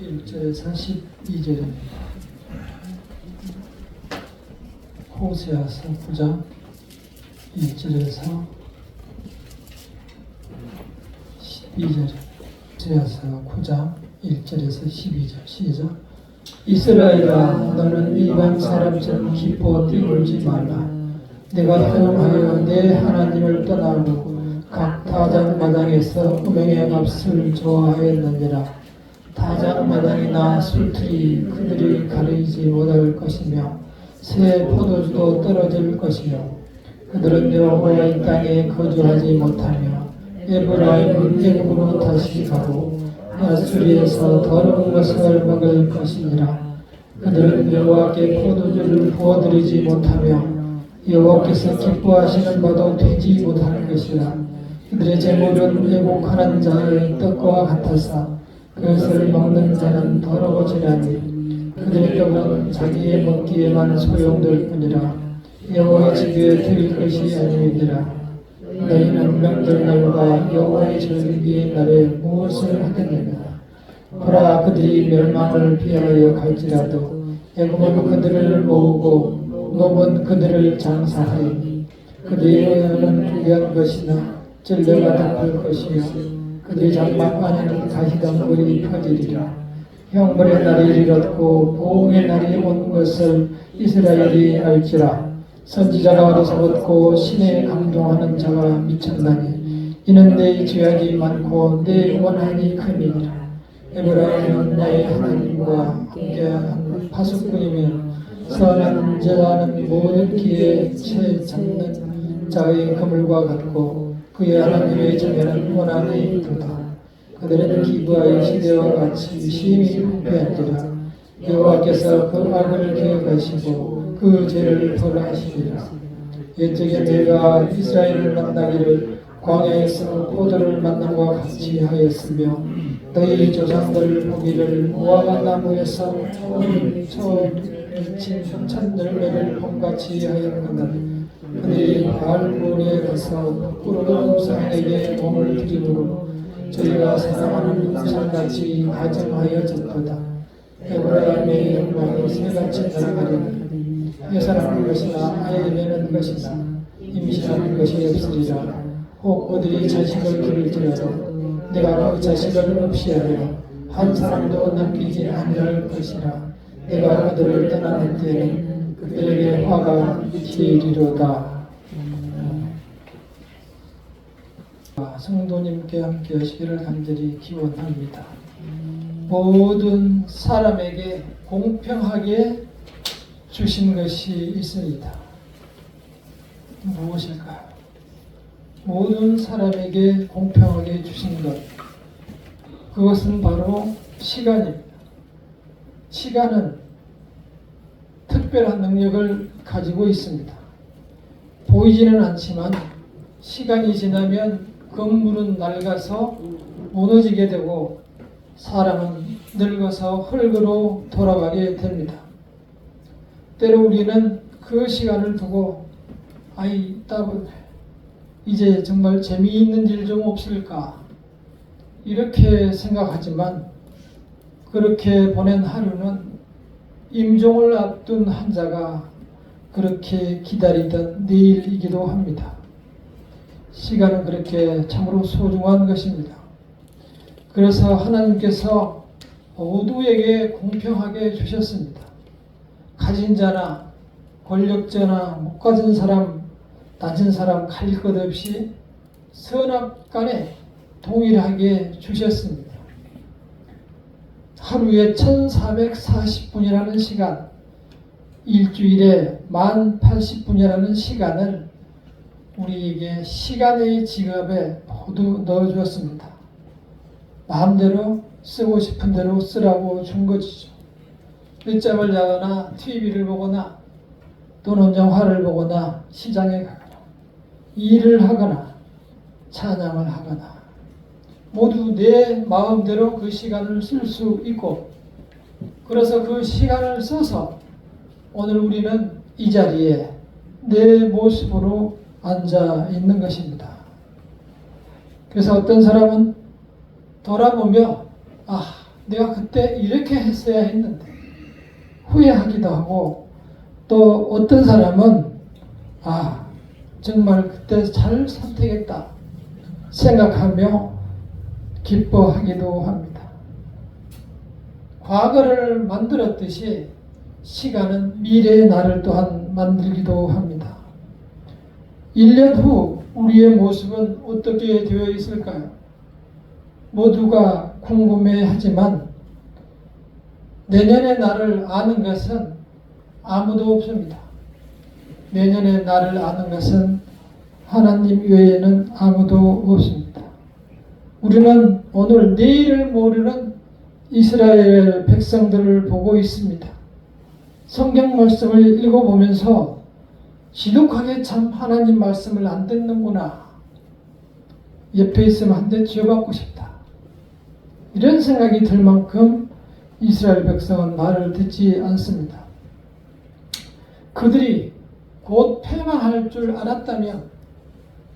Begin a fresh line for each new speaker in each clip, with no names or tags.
1절에서 12절입니다. 호세아서 9장 1절에서 12절 호세아서 9장 1절에서 12절 시작 이스라엘아 너는 이방 사람처럼 기뻐 뛰놀지 말라 내가 허용하여 내 하나님을 떠나고 각 타작 마당에서 음행의 값을 좋아하였느니라 타작마당이나 술틀이 그들이 가리지 못할 것이며 새 포도주도 떨어질 것이며 그들은 여호와 의 땅에 거주하지 못하며 에브라임은 애굽으로 다시 가고 아수리에서 더러운 것을 먹을 것이니라. 그들은 여호와께 포도주를 부어드리지 못하며 여호와께서 기뻐하시는 바도 되지 못할 것이라. 그들의 재물은 왜곡하는 자의 떡과 같아서 그것을 먹는 자는 더러워지라니 그들의 떡은 자기의 먹기에만 소용될 뿐이라. 여호와의 집에 드릴 것이 아니니라. 너희는 명절날과 여호와의 절기의 날에 무엇을 하겠느냐? 보라 그들이 멸망을 피하여 갈지라도 애굽은 그들을 모으고 놈은 그들을 장사하니 그들은 귀한 것이나 찔려가 덮을 것이요 그들의 장막 안에는 가시덤불이 퍼지리라. 형벌의 날이 이르렀고 보응의 날이 온 것을 이스라엘이 알지라. 선지자가 어리석었고 신에 감동하는 자가 미쳤나니 이는 내 죄악이 많고 내 원한이 큼이니라. 에브라임은 나의 하나님과 함께한 파수꾼이며 선한 자는 모든 기에 채 잡는 자의 그물과 같고 그의 하나님의 정에는 원한이 있도다 그들은 기부하여 시대와 같이 심히 부패한지라 여호와께서 그 악을 기억하시고 그 죄를 벌하시리라 옛적에 내가 이스라엘을 만나기를 광야에서 포도를 만남과 같이 하였으며 너희 조상들 보기를 무화과 나무에서 처음 미친 순천 열매를 봄같이 하였거든 그들이 바알문에 가서 푸른 우상에게 몸을 드리므로 저희가 사랑하는 우상같이 가정하여졌도다. 에브라임의 영광이 새같이 날아가리니 해산하는 것이나 아예 매는 것이나 임신하는 것이 없으리라. 혹 그들이 자식을 기를지라도 내가 그 자식을 없이 하려 한 사람도 남기지 아니할 것이라. 내가 그들을 떠나는 때에는 그들에게 화가 미치리로다 성도님께 함께 하시기를 간절히 기원합니다. 모든 사람에게 공평하게 주신 것이 있습니다. 무엇일까요? 모든 사람에게 공평하게 주신 것. 그것은 바로 시간입니다. 시간은 특별한 능력을 가지고 있습니다. 보이지는 않지만 시간이 지나면 건물은 낡아서 무너지게 되고 사람은 늙어서 흙으로 돌아가게 됩니다. 때로 우리는 그 시간을 두고 아이 따분 이제 정말 재미있는 일 좀 없을까 이렇게 생각하지만 그렇게 보낸 하루는 임종을 앞둔 환자가 그렇게 기다리던 내일이기도 합니다. 시간은 그렇게 참으로 소중한 것입니다. 그래서 하나님께서 모두에게 공평하게 주셨습니다. 가진 자나 권력자나 못 가진 사람, 낮은 사람 가릴 것 없이 선악 간에 동일하게 주셨습니다. 하루에 1440분이라는 시간, 일주일에 1080분이라는 시간을 우리에게 시간의 지갑에 모두 넣어주었습니다. 마음대로 쓰고 싶은 대로 쓰라고 준 것이죠. 늦잠을 자거나 TV를 보거나 또는 영화를 보거나 시장에 가거나 일을 하거나 찬양을 하거나 모두 내 마음대로 그 시간을 쓸 수 있고 그래서 그 시간을 써서 오늘 우리는 이 자리에 내 모습으로 앉아 있는 것입니다. 그래서 어떤 사람은 돌아보며 아 내가 그때 이렇게 했어야 했는데 후회하기도 하고 또 어떤 사람은 아 정말 그때 잘 선택했다 생각하며 기뻐하기도 합니다. 과거를 만들었듯이 시간은 미래의 나를 또한 만들기도 합니다. 1년 후 우리의 모습은 어떻게 되어 있을까요? 모두가 궁금해 하지만 내년의 나를 아는 것은 아무도 없습니다. 내년의 나를 아는 것은 하나님 외에는 아무도 없습니다. 우리는 오늘 내일을 모르는 이스라엘 백성들을 보고 있습니다. 성경 말씀을 읽어보면서 지독하게 참 하나님 말씀을 안 듣는구나. 옆에 있으면 한 대 쥐어받고 싶다. 이런 생각이 들 만큼 이스라엘 백성은 말을 듣지 않습니다. 그들이 곧 패망할 줄 알았다면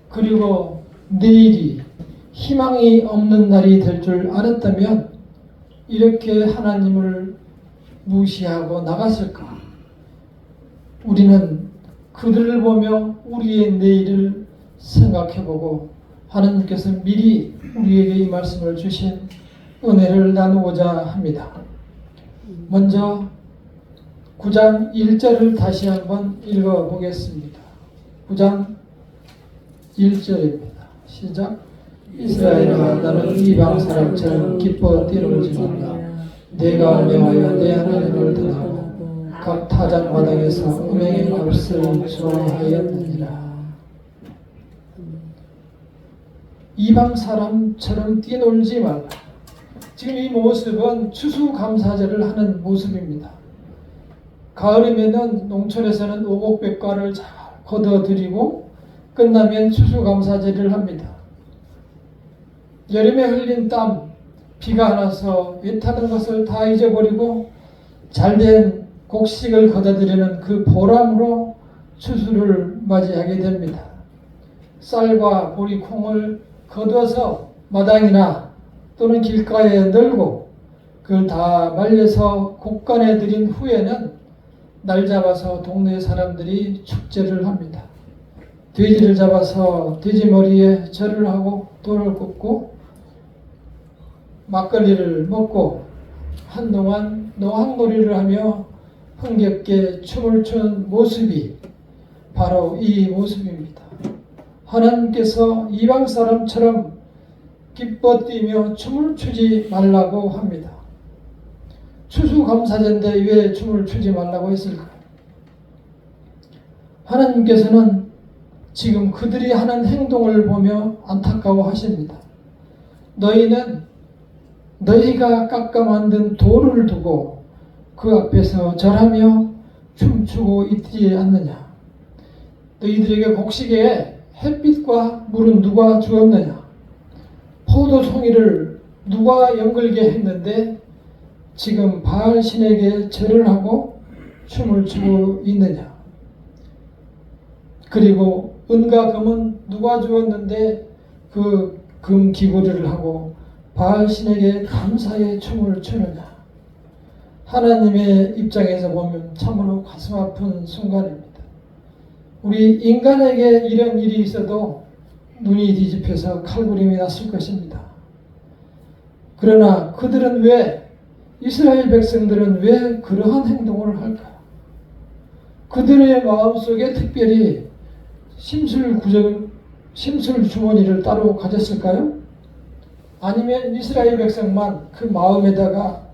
그리고 내일이 희망이 없는 날이 될 줄 알았다면 이렇게 하나님을 무시하고 나갔을까? 우리는 그들을 보며 우리의 내일을 생각해보고 하나님께서 미리 우리에게 이 말씀을 주신 은혜를 나누고자 합니다. 먼저 9장 1절을 다시 한번 읽어보겠습니다. 9장 1절입니다. 시작. 이스라엘아 나는 이방 사람처럼 기뻐 뛰놀지 말라. 내가 명하여 내 하나님을 등하고 각 타작 마당에서 음행의 값을 좋아하였느니라. 이방 사람처럼 뛰놀지 말라. 지금 이 모습은 추수감사절을 하는 모습입니다. 가을이면은 농촌에서는 오곡백과를 잘 걷어들이고 끝나면 추수감사절을 합니다. 여름에 흘린 땀, 비가 안 와서 애타는 것을 다 잊어버리고 잘된 곡식을 걷어들이는 그 보람으로 추수를 맞이하게 됩니다. 쌀과 보리 콩을 거두어서 마당이나 또는 길가에 널고 그걸 다 말려서 곡간에 들인 후에는 날 잡아서 동네 사람들이 축제를 합니다. 돼지를 잡아서 돼지 머리에 절을 하고 돌을 굽고 막걸리를 먹고 한동안 노한놀이를 하며 흥겹게 춤을 추는 모습이 바로 이 모습입니다. 하나님께서 이방 사람처럼 기뻐 뛰며 춤을 추지 말라고 합니다. 추수감사제인데 왜 춤을 추지 말라고 했을까요? 하나님께서는 지금 그들이 하는 행동을 보며 안타까워 하십니다. 너희는 너희가 깎아 만든 돌을 두고 그 앞에서 절하며 춤추고 있지 않느냐. 너희들에게 곡식에 햇빛과 물은 누가 주었느냐. 포도 송이를 누가 연글게 했는데 지금 바알 신에게 절을 하고 춤을 추고 있느냐. 그리고 은과 금은 누가 주었는데 그 금 기부를 하고 바알 신에게 감사의 춤을 추느냐. 하나님의 입장에서 보면 참으로 가슴 아픈 순간입니다. 우리 인간에게 이런 일이 있어도 눈이 뒤집혀서 칼부림이 났을 것입니다. 그러나 그들은 왜 이스라엘 백성들은 왜 그러한 행동을 할까? 그들의 마음속에 특별히 심술 구정 심술 주머니를 따로 가졌을까요? 아니면 이스라엘 백성만 그 마음에다가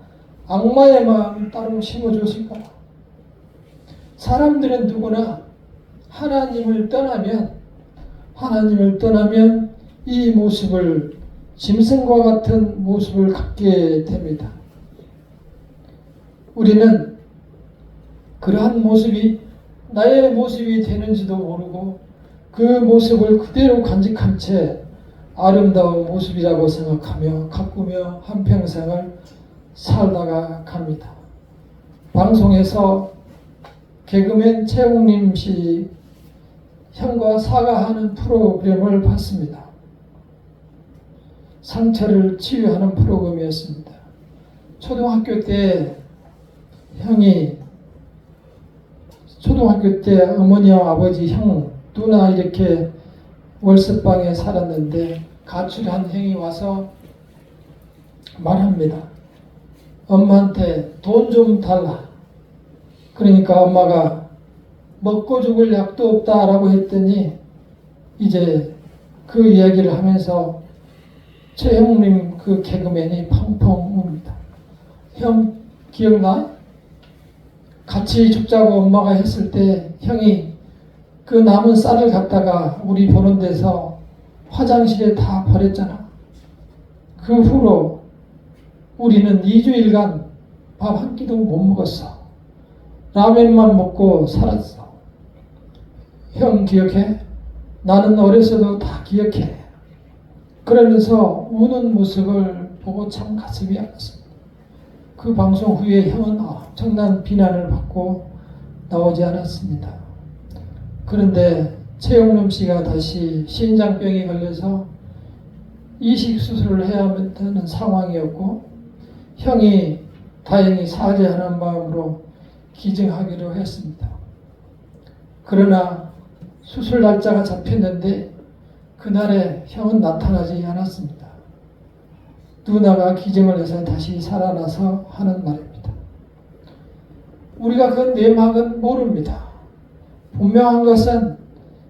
악마의 마음을 따로 심어줬을까요? 사람들은 누구나 하나님을 떠나면 하나님을 떠나면 이 모습을 짐승과 같은 모습을 갖게 됩니다. 우리는 그러한 모습이 나의 모습이 되는지도 모르고 그 모습을 그대로 간직한 채 아름다운 모습이라고 생각하며 가꾸며 한평생을 살다가 갑니다. 방송에서 개그맨 최웅림 씨 형과 사과하는 프로그램을 봤습니다. 상처를 치유하는 프로그램이었습니다. 초등학교 때 형이 초등학교 때 어머니와 아버지 형 누나 이렇게 월세방에 살았는데 가출한 형이 와서 말합니다. 엄마한테 돈 좀 달라. 그러니까 엄마가 먹고 죽을 약도 없다라고 했더니 이제 그 이야기를 하면서 최형님 그 개그맨이 펑펑 웁니다. 형 기억나? 같이 죽자고 엄마가 했을 때 형이 그 남은 쌀을 갖다가 우리 보는 데서 화장실에 다 버렸잖아. 그 후로 우리는 2주일간 밥 한 끼도 못 먹었어. 라면만 먹고 살았어. 형 기억해? 나는 어려서도 다 기억해. 그러면서 우는 모습을 보고 참 가슴이 아팠습니다. 그 방송 후에 형은 엄청난 비난을 받고 나오지 않았습니다. 그런데 최용남 씨가 다시 신장병에 걸려서 이식 수술을 해야 하는 상황이었고 형이 다행히 사죄하는 마음으로 기증하기로 했습니다. 그러나 수술 날짜가 잡혔는데 그날에 형은 나타나지 않았습니다. 누나가 기증을 해서 다시 살아나서 하는 말입니다. 우리가 그 내막은 모릅니다. 분명한 것은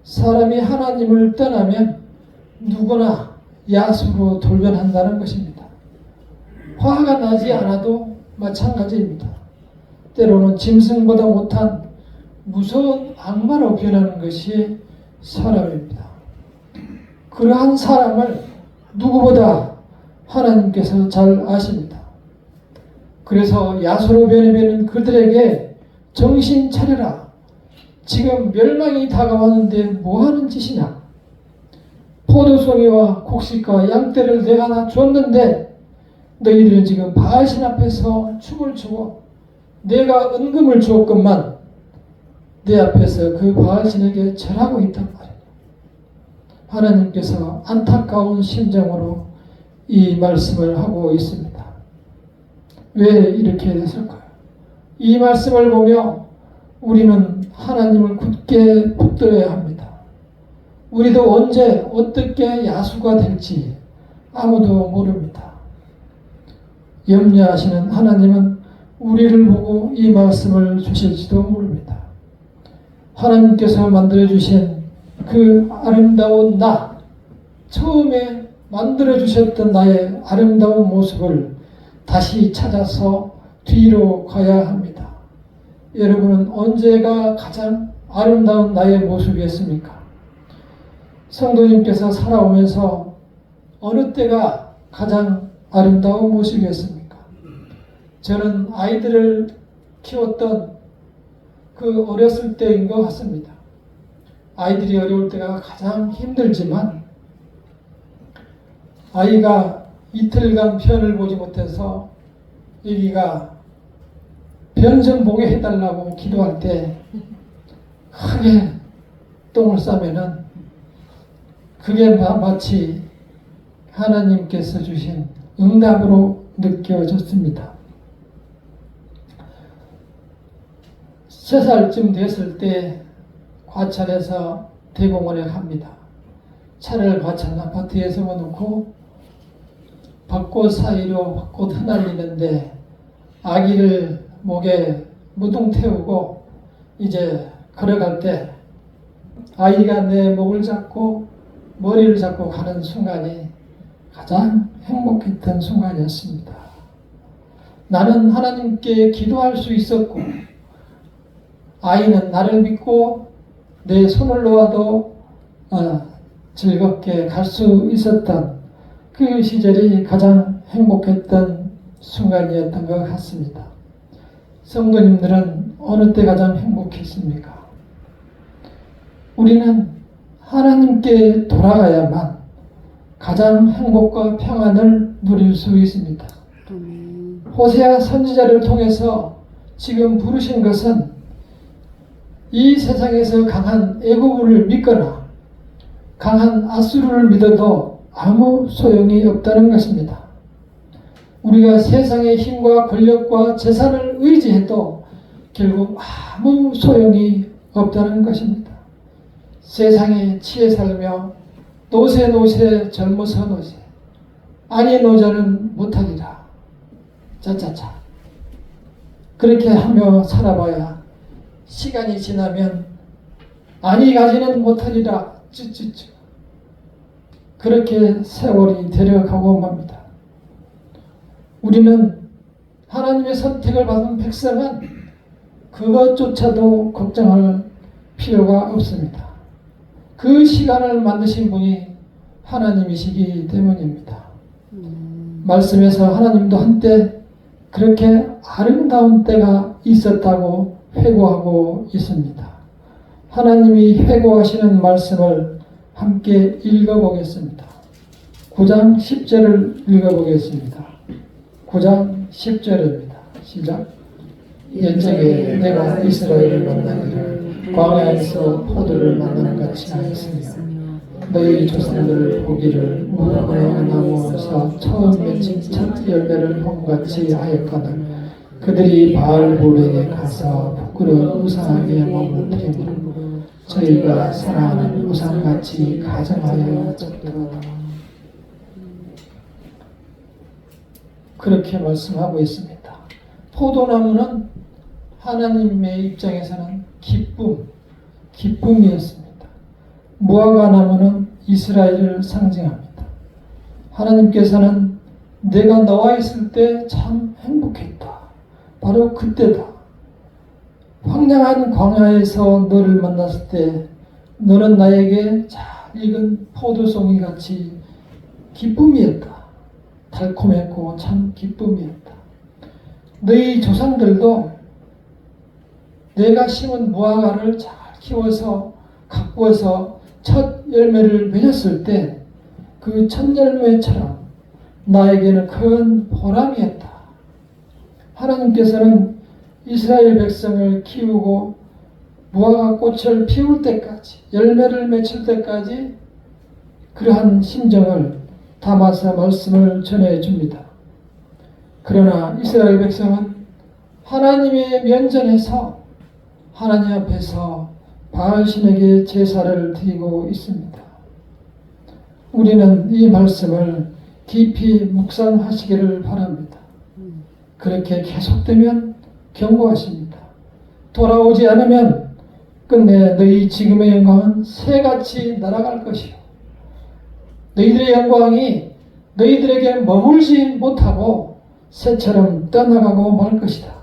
사람이 하나님을 떠나면 누구나 야수로 돌변한다는 것입니다. 화가 나지 않아도 마찬가지입니다. 때로는 짐승보다 못한 무서운 악마로 변하는 것이 사람입니다. 그러한 사람을 누구보다 하나님께서 잘 아십니다. 그래서 야수로 변해되는 그들에게 정신 차려라. 지금 멸망이 다가왔는데 뭐 하는 짓이냐? 포도송이와 곡식과 양떼를 내가 다 줬는데 너희들은 지금 바알신 앞에서 춤을 추고 내가 은금을 주었건만 내 앞에서 그 바알신에게 절하고 있단 말이에요. 하나님께서 안타까운 심정으로 이 말씀을 하고 있습니다. 왜 이렇게 됐을까요? 이 말씀을 보며 우리는 하나님을 굳게 붙들어야 합니다. 우리도 언제 어떻게 야수가 될지 아무도 모릅니다. 염려하시는 하나님은 우리를 보고 이 말씀을 주실지도 모릅니다. 하나님께서 만들어주신 그 아름다운 나, 처음에 만들어주셨던 나의 아름다운 모습을 다시 찾아서 뒤로 가야 합니다. 여러분은 언제가 가장 아름다운 나의 모습이었습니까? 성도님께서 살아오면서 어느 때가 가장 아름다운 모습이었습니까? 저는 아이들을 키웠던 그 어렸을 때인 것 같습니다. 아이들이 어려울 때가 가장 힘들지만 아이가 이틀간 편을 보지 못해서 여기가 변성 보게 해달라고 기도할 때 크게 똥을 싸면은 그게 마치 하나님께서 주신 응답으로 느껴졌습니다. 세 살쯤 됐을 때 과찬해서 대공원에 갑니다. 차를 과찬 아파트에 세워놓고 벚꽃 사이로 벚꽃 흩날리는데 아기를 목에 무둥 태우고 이제 걸어갈 때 아이가 내 목을 잡고 머리를 잡고 가는 순간이 가장 행복했던 순간이었습니다. 나는 하나님께 기도할 수 있었고 아이는 나를 믿고 내 손을 놓아도 어, 즐겁게 갈 수 있었던 그 시절이 가장 행복했던 순간이었던 것 같습니다. 성도님들은 어느 때 가장 행복했습니까? 우리는 하나님께 돌아가야만 가장 행복과 평안을 누릴 수 있습니다. 호세아 선지자를 통해서 지금 부르신 것은 이 세상에서 강한 애고부를 믿거나 강한 아수르를 믿어도 아무 소용이 없다는 것입니다. 우리가 세상의 힘과 권력과 재산을 의지해도 결국 아무 소용이 없다는 것입니다. 세상에 치에 살며 노세 노세 젊어서 노세 아니 노자는 못하리라. 짜짜짜. 그렇게 하며 살아봐야 시간이 지나면 아니 가지는 못하리라. 쯔쯔쯔. 그렇게 세월이 데려가고 맙니다. 우리는 하나님의 선택을 받은 백성은 그것조차도 걱정할 필요가 없습니다. 그 시간을 만드신 분이 하나님이시기 때문입니다. 말씀에서 하나님도 한때 그렇게 아름다운 때가 있었다고 회고하고 있습니다. 하나님이 회고하시는 말씀을 함께 읽어보겠습니다. 9장 10절을 읽어보겠습니다. 9장 10절입니다. 시작. 옛적에 내가 이스라엘을 만나기를 광야에서 포도를 만나는 같이 하였으며 너희 조상들을 보기를 무화과 나무에서 처음 맺힌 첫 열매를 봄같이 하였거늘 그들이 바알볼에게 가서 부끄러운 우상에게 몸을 드리므로 저희가 사랑하는 우상같이 가정하여 졌도다 그렇게 말씀하고 있습니다. 포도나무는 하나님의 입장에서는 기쁨, 기쁨이었습니다. 무화과 나무는 이스라엘을 상징합니다. 하나님께서는 내가 너와 있을 때 참 행복했다. 바로 그때다. 황량한 광야에서 너를 만났을 때 너는 나에게 잘 익은 포도송이 같이 기쁨이었다. 달콤했고 참 기쁨이었다. 너희 조상들도 내가 심은 무화과를 잘 키워서 가꾸어서 첫 열매를 맺었을 때 그 첫 열매처럼 나에게는 큰 보람이었다. 하나님께서는 이스라엘 백성을 키우고 무화과 꽃을 피울 때까지 열매를 맺힐 때까지 그러한 심정을 담아서 말씀을 전해 줍니다. 그러나 이스라엘 백성은 하나님의 면전에서 하나님 앞에서 바알신에게 제사를 드리고 있습니다. 우리는 이 말씀을 깊이 묵상하시기를 바랍니다. 그렇게 계속되면 경고하십니다. 돌아오지 않으면 끝내 너희 지금의 영광은 새같이 날아갈 것이요. 너희들의 영광이 너희들에게 머물지 못하고 새처럼 떠나가고 말 것이다.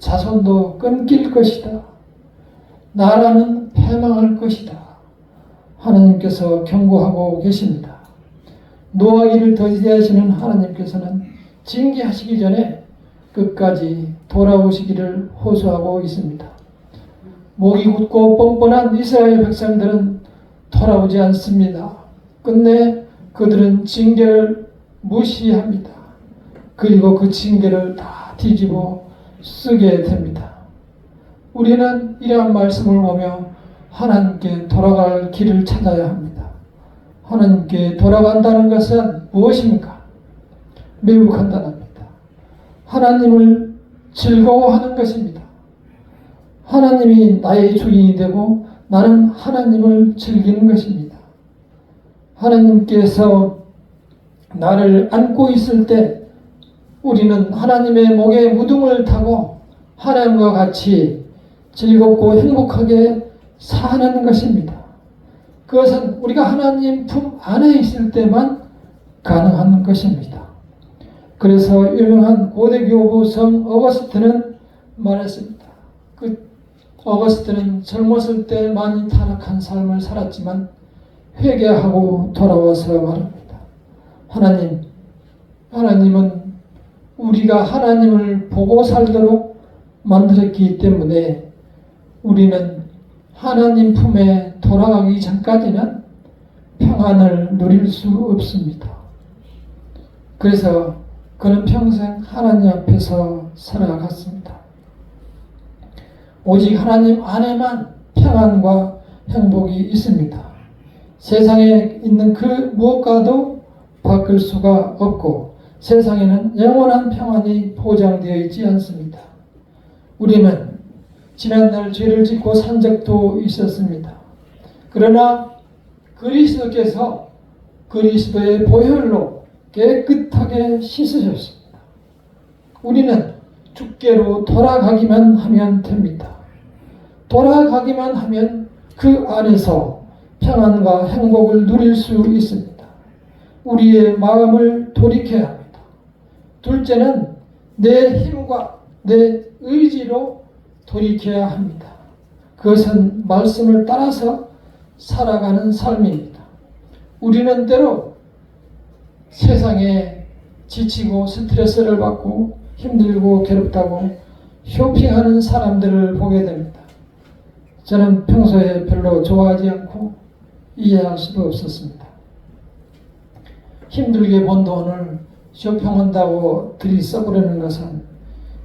자손도 끊길 것이다. 나라는 패망할 것이다. 하나님께서 경고하고 계십니다. 노하기를 더디하시는 하나님께서는 징계하시기 전에 끝까지 돌아오시기를 호소하고 있습니다. 목이 굳고 뻔뻔한 이스라엘 백성들은 돌아오지 않습니다. 끝내 그들은 징계를 무시합니다. 그리고 그 징계를 다 뒤집어 쓰게 됩니다. 우리는 이러한 말씀을 보며 하나님께 돌아갈 길을 찾아야 합니다. 하나님께 돌아간다는 것은 무엇입니까? 매우 간단합니다. 하나님을 즐거워하는 것입니다. 하나님이 나의 주인이 되고 나는 하나님을 즐기는 것입니다. 하나님께서 나를 안고 있을 때 우리는 하나님의 목에 무등을 타고 하나님과 같이 즐겁고 행복하게 사는 것입니다. 그것은 우리가 하나님 품 안에 있을 때만 가능한 것입니다. 그래서 유명한 고대 교부 성 어거스트는 말했습니다. 그 어거스트는 젊었을 때 많이 타락한 삶을 살았지만 회개하고 돌아와서 말합니다. 하나님, 하나님은 우리가 하나님을 보고 살도록 만들었기 때문에 우리는 하나님 품에 돌아가기 전까지는 평안을 누릴 수 없습니다. 그래서 그는 평생 하나님 앞에서 살아갔습니다. 오직 하나님 안에만 평안과 행복이 있습니다. 세상에 있는 그 무엇과도 바꿀 수가 없고 세상에는 영원한 평안이 보장되어 있지 않습니다. 우리는 지난날 죄를 짓고 산 적도 있었습니다. 그러나 그리스도께서 그리스도의 보혈로 깨끗하게 씻으셨습니다. 우리는 주께로 돌아가기만 하면 됩니다. 돌아가기만 하면 그 안에서 평안과 행복을 누릴 수 있습니다. 우리의 마음을 돌이켜야 합니다. 둘째는 내 힘과 내 의지로 돌이켜야 합니다. 그것은 말씀을 따라서 살아가는 삶입니다. 우리는 때로 세상에 지치고 스트레스를 받고 힘들고 괴롭다고 쇼핑하는 사람들을 보게 됩니다. 저는 평소에 별로 좋아하지 않고 이해할 수도 없었습니다. 힘들게 번 돈을 쇼핑한다고 들이 써버리는 것은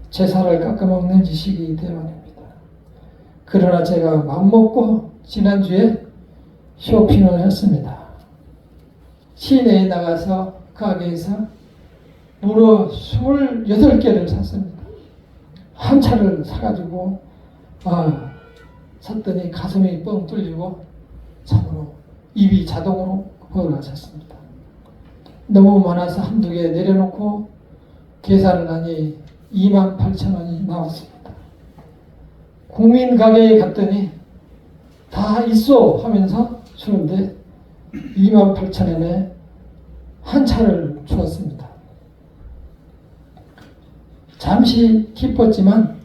제사를 깎아먹는 짓이기 때문입니다. 그러나 제가 맘먹고 지난주에 쇼핑을 했습니다. 시내에 나가서 가게에서 무려 28개를 샀습니다. 한 차를 사가지고 아, 샀더니 가슴이 뻥 뚫리고 참으로 입이 자동으로 벌어졌습니다. 너무 많아서 한두 개 내려놓고 계산을 하니 2만 8천 원이 나왔습니다. 국민 가게에 갔더니 다 있어 하면서 주는데 2만 8천 원에 한 차를 주었습니다. 잠시 기뻤지만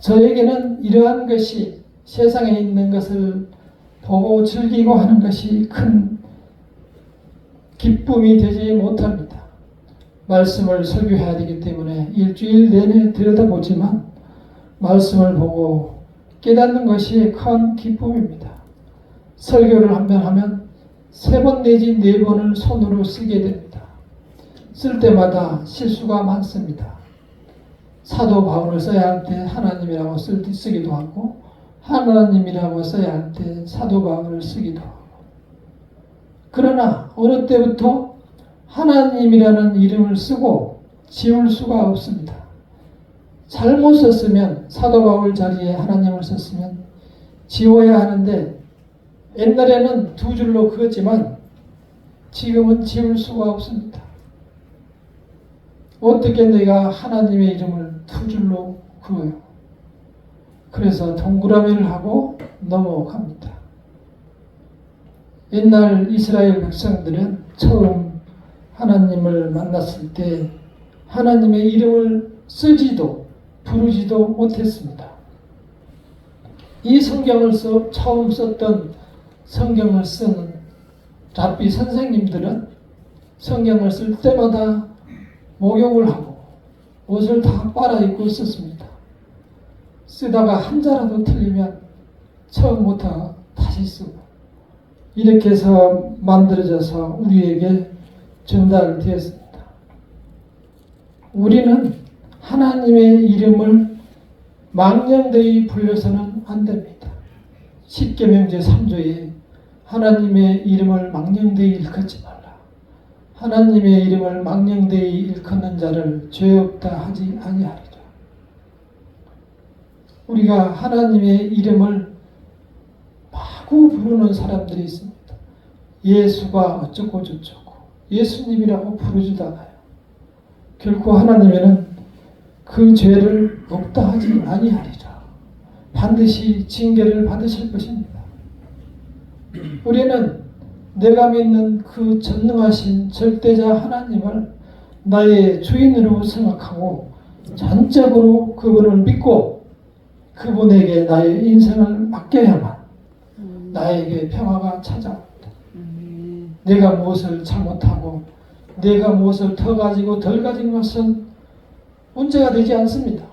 저에게는 이러한 것이 세상에 있는 것을 보고 즐기고 하는 것이 큰 기쁨이 되지 못합니다. 말씀을 설교해야 되기 때문에 일주일 내내 들여다보지만 말씀을 보고 깨닫는 것이 큰 기쁨입니다. 설교를 한 번 하면 세 번 내지 네 번을 손으로 쓰게 됩니다. 쓸 때마다 실수가 많습니다. 사도 바울을 써야 할 때 하나님이라고 쓰기도 하고 하나님이라고 써야 할 때 사도 바울을 쓰기도 하고 그러나 어느 때부터 하나님이라는 이름을 쓰고 지울 수가 없습니다. 잘못 썼으면 사도 바울 자리에 하나님을 썼으면 지워야 하는데 옛날에는 두 줄로 그었지만 지금은 지울 수가 없습니다. 어떻게 내가 하나님의 이름을 두 줄로 그어요? 그래서 동그라미를 하고 넘어갑니다. 옛날 이스라엘 백성들은 처음 하나님을 만났을 때 하나님의 이름을 쓰지도 부르지도 못했습니다. 이 성경을 써, 처음 썼던 성경을 쓴 rab비 선생님들은 성경을 쓸 때마다 목욕을 하고 옷을 다 빨아입고 썼습니다. 쓰다가 한자라도 틀리면 처음부터 다시 쓰고 이렇게 해서 만들어져서 우리에게 전달되었습니다. 우리는 하나님의 이름을 망령되이 불려서는 안 됩니다. 십계명제 3조에 하나님의 이름을 망령되이 일컫지 말라. 하나님의 이름을 망령되이 일컫는 자를 죄 없다 하지 아니하리라. 우리가 하나님의 이름을 마구 부르는 사람들이 있습니다. 예수가 어쩌고 저쩌고 예수님이라고 부르지도 않아요. 결코 하나님에는 그 죄를 없다 하지 아니하리라. 반드시 징계를 받으실 것입니다. 우리는 내가 믿는 그 전능하신 절대자 하나님을 나의 주인으로 생각하고 전적으로 그분을 믿고 그분에게 나의 인생을 맡겨야만 나에게 평화가 찾아옵니다. 내가 무엇을 잘못하고 내가 무엇을 더 가지고 덜 가진 것은 문제가 되지 않습니다.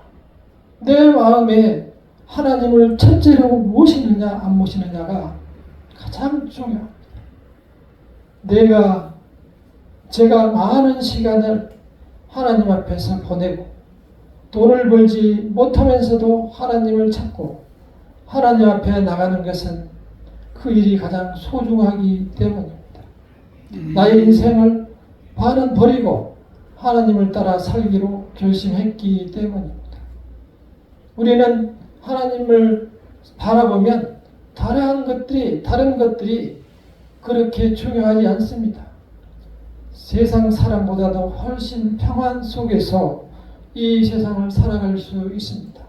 내 마음에 하나님을 첫째로 모시느냐 안 모시느냐가 가장 중요합니다. 내가 제가 많은 시간을 하나님 앞에서 보내고 돈을 벌지 못하면서도 하나님을 찾고 하나님 앞에 나가는 것은 그 일이 가장 소중하기 때문입니다. 나의 인생을 반은 버리고 하나님을 따라 살기로 결심했기 때문입니다. 우리는 하나님을 바라보면 다른 것들이 다른 것들이 그렇게 중요하지 않습니다. 세상 사람보다도 훨씬 평안 속에서 이 세상을 살아갈 수 있습니다.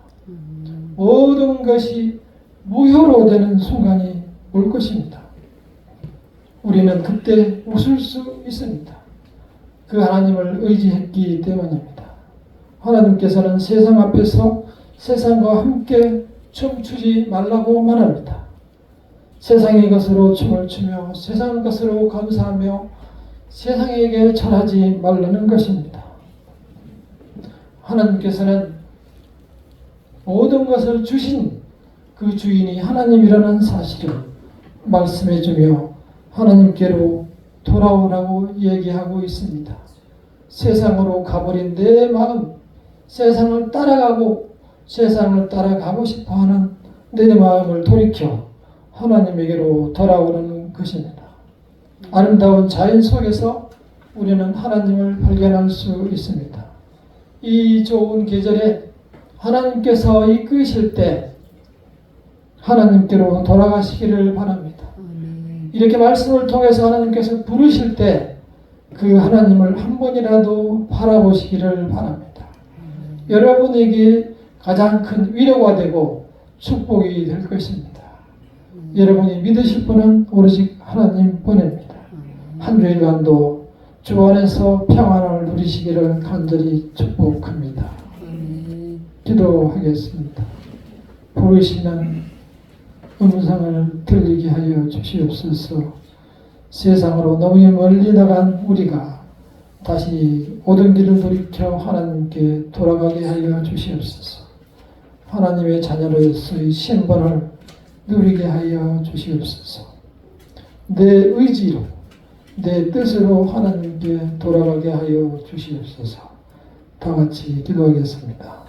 모든 것이 무효로 되는 순간이 올 것입니다. 우리는 그때 웃을 수 있습니다. 그 하나님을 의지했기 때문입니다. 하나님께서는 세상 앞에서 세상과 함께 춤추지 말라고 말합니다. 세상의 것으로 춤을 추며 세상 것으로 감사하며 세상에게 절하지 말라는 것입니다. 하나님께서는 모든 것을 주신 그 주인이 하나님이라는 사실을 말씀해 주며 하나님께로 돌아오라고 얘기하고 있습니다. 세상으로 가버린 내 마음, 세상을 따라가고 세상을 따라가고 싶어 하는 내 마음을 돌이켜 하나님에게로 돌아오는 것입니다. 아름다운 자연 속에서 우리는 하나님을 발견할 수 있습니다. 이 좋은 계절에 하나님께서 이끄실 때 하나님께로 돌아가시기를 바랍니다. 이렇게 말씀을 통해서 하나님께서 부르실 때 그 하나님을 한 번이라도 바라보시기를 바랍니다. 여러분에게 가장 큰 위로가 되고 축복이 될 것입니다. 여러분이 믿으실 분은 오로지 하나님 뿐입니다. 한 주일간도 주 안에서 평안을 누리시기를 간절히 축복합니다. 기도하겠습니다. 부르시는 음성을 들리게 하여 주시옵소서. 세상으로 너무 멀리 나간 우리가 다시 오던 길을 돌이켜 하나님께 돌아가게 하여 주시옵소서. 하나님의 자녀로서의 신분을 누리게 하여 주시옵소서. 내 의지로, 내 뜻으로 하나님께 돌아가게 하여 주시옵소서. 다 같이 기도하겠습니다.